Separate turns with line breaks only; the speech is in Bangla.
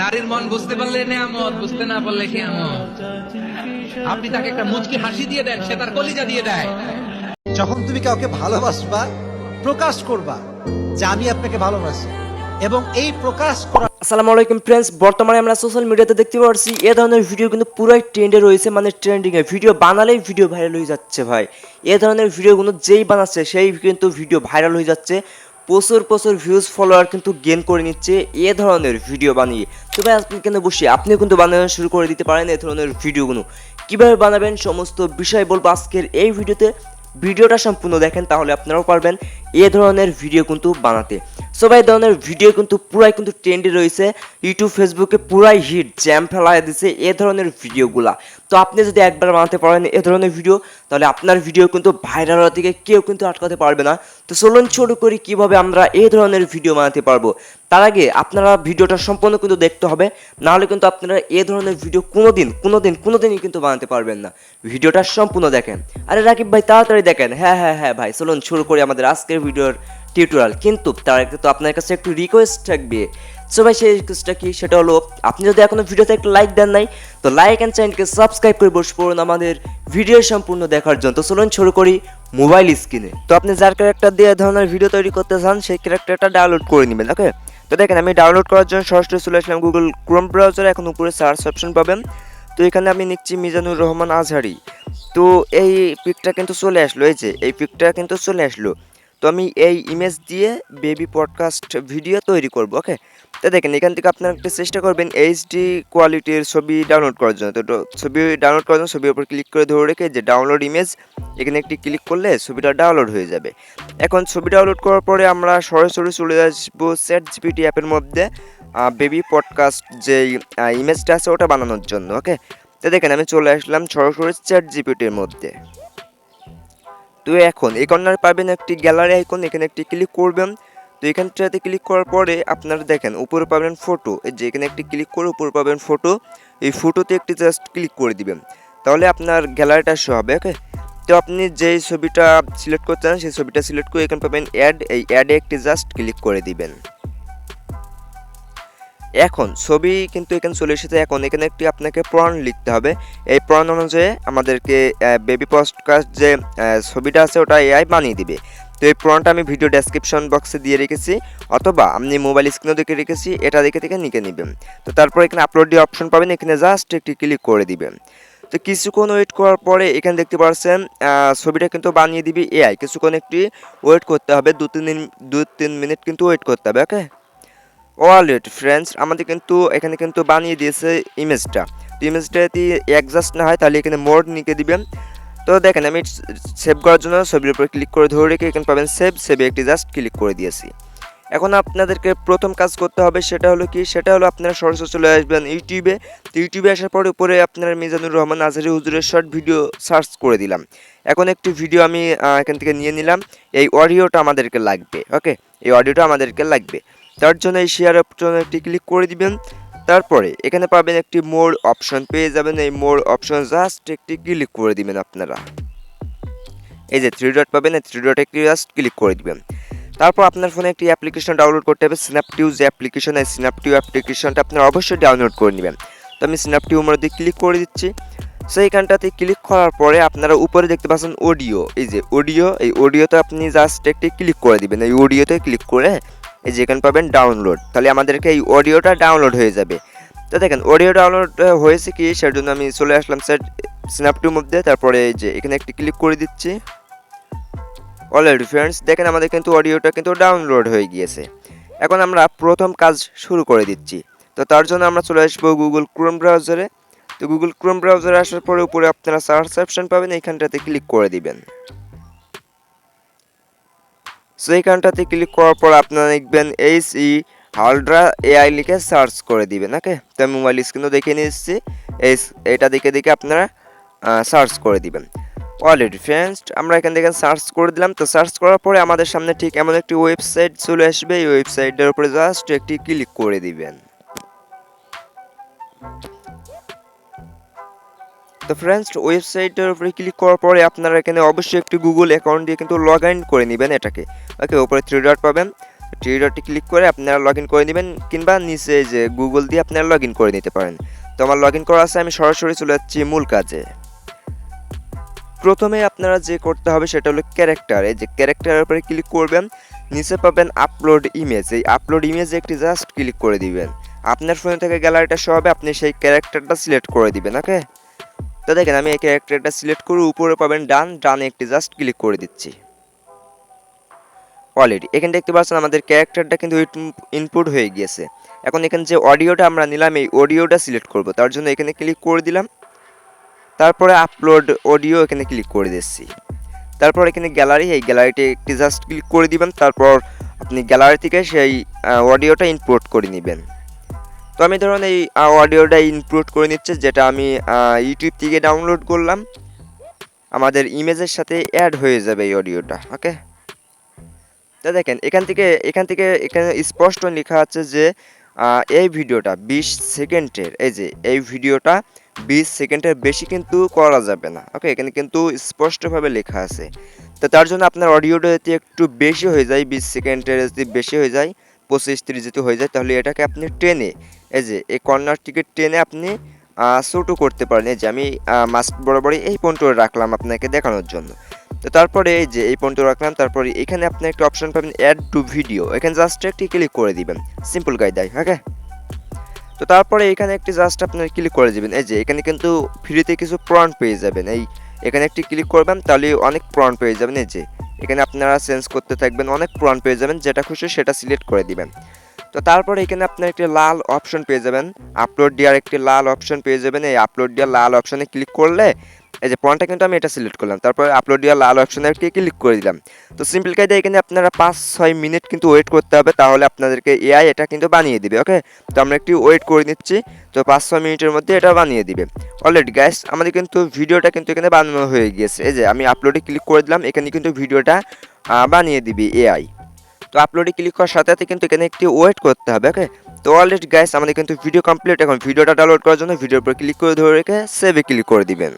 নারীর মন বুঝতে পারলে নেয়ামত বুঝতে না পারলে কেয়ামত। আপনি তাকে একটা মুচকি হাসি দিয়ে দেন সে তার কলিজা দিয়ে দেয়।
যখন তুমি কাউকে ভালোবাসবা প্রকাশ করবা যে আমি আপনাকে ভালোবাসি। এবং এই প্রকাশ করা
আসসালামু আলাইকুম ফ্রেন্ডস বর্তমানে আমরা সোশ্যাল মিডিয়াতে দেখতে পাচ্ছি এ ধরনের ভিডিও কিন্তু পুরাই ট্রেন্ডে রয়েছে মানে ট্রেন্ডিং এ। ভিডিও বানালেই ভিডিও ভাইরাল হয়ে যাচ্ছে ভাই। এ ধরনের ভিডিওগুলো যেই বানাচ্ছে সেই কিন্তু ভিডিও ভাইরাল হয়ে যাচ্ছে। প্রচুর প্রচুর ভিউজ ফলোয়ার কিন্তু গেন করে নিচ্ছে এ ধরনের ভিডিও বানিয়ে। তো ভাই আপনি কেন বসে আপনি কিন্তু বানানো শুরু করে দিতে পারেন এ ধরনের ভিডিওগুলো কীভাবে বানাবেন, সমস্ত বিষয় বলব আজকের এই ভিডিওতে ভিডিওটা সম্পূর্ণ দেখেন, তাহলে আপনারাও পারবেন এ ধরনের ভিডিও কিন্তু বানাতে। সবাই ধরনের ভিডিও কিন্তু পুরাই কিন্তু ট্রেন্ডে রয়েছে। ইউটিউব ফেসবুকে পুরাই হিট জ্যাম ফেলায় দিছে এ ধরনের ভিডিওগুলা তো আপনি যদি একবার বানাতে পারেন এ ধরনের ভিডিও তাহলে আপনার ভিডিও কিন্তু ভাইরাল হওয়া থেকে কেউ কিন্তু আটকাতে পারবে না। তো চলুন ছোট করি কীভাবে আমরা এই ধরনের ভিডিও বানাতে পারব। তার আগে আপনারা ভিডিওটা সম্পূর্ণ কিন্তু দেখতে হবে, নাহলে কিন্তু আপনারা এ ধরনের ভিডিও কোনোদিন কোনোদিন, কোনোদিনই কিন্তু বানাতে পারবেন না। ভিডিওটা সম্পূর্ণ দেখেন। আরে রাকিব ভাই, তাড়াতাড়ি দেখেন। হ্যাঁ হ্যাঁ হ্যাঁ ভাই, চলুন শুরু করি আমাদের আজকের ভিডিওর টিউটোরিয়াল কিন্তু তার তো আপনার কাছে একটু রিকোয়েস্ট থাকবে। সো ভাই, সেই রিকোয়েস্টটা কি? সেটা হলো, আপনি যদি এখনও ভিডিওতে একটু লাইক দেন নাই, তো লাইক অ্যান্ড চ্যানেলকে সাবস্ক্রাইব করে বসে পড়ুন আমাদের ভিডিও সম্পূর্ণ দেখার জন্য। তো চলুন শুরু করি মোবাইল স্ক্রিনে তো আপনি যার ক্যারেক্টার দিয়ে ধরনের ভিডিও তৈরি করতে চান, সেই ক্যারেক্টারটা ডাউনলোড করে নেবেন ওকে তো দেখেন, আমি ডাউনলোড করার জন্য সরাসরি চলে আসলাম গুগল ক্রোম ব্রাউজারে এখন উপরে সার্চ অপশন পাবেন। তো এখানে আমি নিচ্ছি মিজানুর রহমান আজহারি। তো এই পিকটা কিন্তু চলে আসলো, এই যে, এই পিকটা কিন্তু চলে আসলো। তো আমি এই ইমেজ দিয়ে বেবি পডকাস্ট ভিডিও তৈরি করব ওকে তো দেখেন, এখান থেকে আপনারা একটা চেষ্টা করবেন এইচডি কোয়ালিটির ছবি ডাউনলোড করার জন্য। তো ছবি ডাউনলোড করার জন্য ছবির উপর ক্লিক করে ধরে রেখে যে ডাউনলোড ইমেজ এখানে একটি ক্লিক করলে ছবিটা ডাউনলোড হয়ে যাবে। এখন ছবি ডাউনলোড করার পরে আমরা সরাসরি চলে আসব চ্যাট জিপিটি অ্যাপের মধ্যে বেবি পডকাস্ট যে ইমেজটা আছে ওটা বানানোর জন্য ওকে তো দেখেন, আমি চলে আসলাম সরাসরি চ্যাট জিপিটির মধ্যে। তো এখন, এই কর্নার পাবেন একটি গ্যালারি আইকন এখানে একটি ক্লিক করবেন। তো এখানটাতে ক্লিক করার পরে আপনারা দেখেন, উপরে পাবেন ফটো যে এখানে একটি ক্লিক করে উপরে পাবেন ফটো এই ফটোতে একটি জাস্ট ক্লিক করে দিবেন। তাহলে আপনার গ্যালারিটা শো হবে ওকে তো আপনি যেই ছবিটা সিলেক্ট করতে চান, সেই ছবিটা সিলেক্ট করে এখানে পাবেন অ্যাড এই অ্যাডে একটি জাস্ট ক্লিক করে দিবেন। এখন, ছবি কিন্তু এখানে চলে এসেছে। এখন এখানে একটি আপনাকে প্রণ লিখতে হবে। এই প্রণ অনুযায়ী আমাদেরকে বেবি পডকাস্ট যে ছবিটা আছে ওটা এআই বানিয়ে দিবে। তো এই প্রণটা আমি ভিডিও ডেসক্রিপশন বক্সে দিয়ে রেখেছি, অথবা আপনি মোবাইল স্ক্রিনেও দেখে রেখেছি, এটা দেখে দেখে নিকে নেবেন। তো তারপর এখানে আপলোড দিয়ে অপশন পাবেন, এখানে জাস্ট একটি ক্লিক করে দিবেন। তো কিছুক্ষণ ওয়েট করার পরে এখানে দেখতে পাচ্ছেন ছবিটা কিন্তু বানিয়ে দিবি এআই কিছুক্ষণ একটি ওয়েট করতে হবে দু তিন দু তিন মিনিট কিন্তু ওয়েট করতে হবে ওকে অলরেড ফ্রেন্ডস আমাদের কিন্তু এখানে কিন্তু বানিয়ে দিয়েছে ইমেজটা তো ইমেজটা যদি অ্যাডজাস্ট না হয়, তাহলে এখানে মোড নিকে দিবেন। তো দেখেন, আমি সেভ করার জন্য ছবির উপর ক্লিক করে ধরে রেখে এখানে পাবেন সেভ সেভে একটি জাস্ট ক্লিক করে দিয়েছি। এখন আপনাদেরকে প্রথম কাজ করতে হবে সেটা হলো কি, সেটা হলো আপনারা সরাসরি চলে আসবেন ইউটিউবে। তো ইউটিউবে আসার পরে উপরে আপনারা মিজানুর রহমান আজহারি হুজুরের শর্ট ভিডিও সার্চ করে দিলাম। এখন একটি ভিডিও আমি এখান থেকে নিয়ে নিলাম। এই অডিওটা আমাদেরকে লাগবে ওকে এই অডিওটা আমাদেরকে লাগবে। তার জন্য এই শেয়ার অপশনে একটি ক্লিক করে দিবেন। তারপরে এখানে পাবেন একটি মোর অপশন পেয়ে যাবেন এই মোর অপশন জাস্ট একটি ক্লিক করে দিবেন আপনারা। এই যে থ্রি ডট পাবেন, এই থ্রি একটি জাস্ট ক্লিক করে দিবেন। তারপর আপনার ফোনে একটি অ্যাপ্লিকেশন ডাউনলোড করতে হবে স্ন্যাপটিউ যে অ্যাপ্লিকেশন এই স্ন্যাপটিউ অ্যাপ্লিকেশনটা আপনারা অবশ্যই ডাউনলোড করে নেবেন। তো আমি স্ন্যাপটিউ মধ্যে ক্লিক করে দিচ্ছি। সো এইখানটাতে ক্লিক করার পরে আপনারা উপরে দেখতে পাচ্ছেন অডিও এই যে অডিও এই অডিওতে আপনি জাস্ট একটি ক্লিক করে দিবেন। এই অডিওতে ক্লিক করে এই যে এখানে পাবেন ডাউনলোড তাহলে আমাদেরকে এই অডিওটা ডাউনলোড হয়ে যাবে। তো দেখেন, অডিও ডাউনলোড হয়েছে কি সেটার জন্য আমি চলে আসলাম স্যার স্ন্যাপটির মধ্যে তারপরে এই যে এখানে একটি ক্লিক করে দিচ্ছি। অলরেডি ফ্রেন্ডস দেখেন আমাদের কিন্তু অডিওটা কিন্তু ডাউনলোড হয়ে গিয়েছে। এখন আমরা প্রথম কাজ শুরু করে দিচ্ছি। তো তার জন্য আমরা চলে আসব গুগল ক্রোম ব্রাউজারে তো গুগল ক্রোম ব্রাউজারে আসার পরে উপরে আপনারা সার্চ অপশন পাবেন, এইখানটাতে ক্লিক করে দিবেন। সো এইখানটাতে ক্লিক করার পর আপনারা লিখবেন এইচ ই হালড্রা এআই লিখে সার্চ করে দিবেন ওকে তো আমি মোবাইল স্ক্রিনও দেখে নিয়ে এসেছি। এই এটা দেখে দেখে আপনারা সার্চ করে দিবেন। অলরেডি ফ্রেন্ডস আমরা এখান থেকে সার্চ করে দিলাম। তো সার্চ করার পরে আমাদের সামনে ঠিক এমন একটি ওয়েবসাইট চলে আসবে। এই ওয়েবসাইটের উপরে জাস্ট একটি ক্লিক করে দিবেন। তো ফ্রেন্ডস ওয়েবসাইটের উপরে ক্লিক করার পরে আপনারা এখানে অবশ্যই একটি গুগল অ্যাকাউন্ট দিয়ে কিন্তু লগ ইন করে নেবেন এটাকে। ওকে উপরে থ্রি ডট পাবেন। থ্রি ডটে ক্লিক করে আপনারা লগ ইন করে নেবেন কিংবা নিচে যে গুগল দিয়ে আপনারা লগ ইন করে নিতে পারেন। তো আমার লগ ইন করা আছে, আমি সরাসরি চলে যাচ্ছি মূল কাজে। প্রথমে আপনারা যে করতে হবে সেটা হলো ক্যারেক্টার এই যে ক্যারেক্টারের উপরে ক্লিক করবেন, নিচে পাবেন আপলোড ইমেজ এই আপলোড ইমেজে একটি জাস্ট ক্লিক করে দিবেন। আপনার ফোনে থেকে গ্যালারিটা শো হবে আপনি সেই ক্যারেক্টারটা সিলেক্ট করে দিবেন ওকে তো দেখেন, আমি এই ক্যারেক্টারটা সিলেক্ট করে উপরে পাবেন ডান, ডানে একটি জাস্ট ক্লিক করে দিচ্ছি। অলরেডি এখানে দেখতে পাচ্ছেন আমাদের ক্যারেক্টারটা কিন্তু ইনপুট হয়ে গিয়েছে। এখন এখানে যে অডিওটা আমরা নিলাম, এই অডিওটা সিলেক্ট করব। তার জন্য এখানে ক্লিক করে দিলাম। তারপরে আপলোড অডিও এখানে ক্লিক করে দিচ্ছি। তারপর এখানে গ্যালারি এই গ্যালারিতে একটি জাস্ট ক্লিক করে দিবেন। তারপর আপনি গ্যালারি থেকে সেই অডিওটা ইনপুট করে নেবেন। তো আমি ধরুন এই অডিওটা ইনপুট করে নিচ্ছে, যেটা আমি ইউটিউব থেকে ডাউনলোড করলাম। আমাদের ইমেজের সাথে অ্যাড হয়ে যাবে এই অডিওটা ওকে তো দেখেন, এখান থেকে এখান থেকে এখানে স্পষ্ট লেখা আছে যে এই ভিডিওটা বিশ সেকেন্ডের, এই যে, এই ভিডিওটা বিশ সেকেন্ডের বেশি কিন্তু করা যাবে না ওকে এখানে কিন্তু স্পষ্টভাবে লেখা আছে। তো তার জন্য আপনার অডিওটা যদি একটু বেশি হয়ে যায়, বিশ সেকেন্ডের যদি বেশি হয়ে যায় পঁচিশ তিরিশ যদি হয়ে যায়, তাহলে এটাকে আপনি টেনে, এই যে, এই কর্নার থেকে টেনে আপনি ছোটো করতে পারেন। এই যে, আমি মাস্ক বরাবরই এই পয়েন্ট রাখলাম আপনাকে দেখানোর জন্য। তো তারপরে এই যে, এই পয়েন্ট রাখলাম। তারপরে এখানে আপনি একটা অপশন পাবেন অ্যাড টু ভিডিও এখানে জাস্ট একটি ক্লিক করে দিবেন। সিম্পল গাইডাই ওকে তো তারপরে এখানে একটি জাস্ট আপনার ক্লিক করে দিবেন। এই যে, এখানে কিন্তু ফ্রিতে কিছু প্রন পেয়ে যাবেন। এই, এখানে একটি ক্লিক করবেন, তাহলে অনেক প্রন পেয়ে যাবেন। এই যে এখানে আপনারা চেঞ্জ করতে থাকবেন, অনেক পুরান পেয়ে যাবেন, যেটা খুশি সেটা সিলেক্ট করে দিবেন। তো তারপর এখানে আপনার একটি লাল অপশন পেয়ে যাবেন। আপলোড দেওয়ার একটি লাল অপশন পেয়ে যাবেন। এই আপলোড দেওয়ার লাল অপশনে ক্লিক করলে এই যে পয়েন্টটা কিন্তু আমি এটা সিলেক্ট করলাম। তারপরে আপলোড দেওয়ার লাল অপশনে ক্লিক করে দিলাম। তো সিম্পল কায়দা এখানে আপনারা পাঁচ, ছয় মিনিট কিন্তু ওয়েট করতে হবে, তাহলে আপনাদেরকে এআই এটা কিন্তু বানিয়ে দিবে ওকে তো আমরা একটু ওয়েট করে নিচ্ছি, তো পাঁচ, ছয় মিনিটের মধ্যে এটা বানিয়ে দিবে। অলরেডি গ্যাস আমাদের কিন্তু ভিডিওটা কিন্তু এখানে বানানো হয়ে গিয়েছে। এই যে আমি আপলোডে ক্লিক করে দিলাম, এখানে কিন্তু ভিডিওটা বানিয়ে দিবে এআই তো আপলোডে ক্লিক করার সাথে সাথে কিন্তু এখানে একটি ওয়েট করতে হবে ওকে তো অলরেডি গাইস আমাদের কিন্তু ভিডিও কমপ্লিট এখন ভিডিওটা ডাউনলোড করার জন্য ভিডিওর উপর ক্লিক করে ধরে রেখে সেভে ক্লিক করে দিবেন।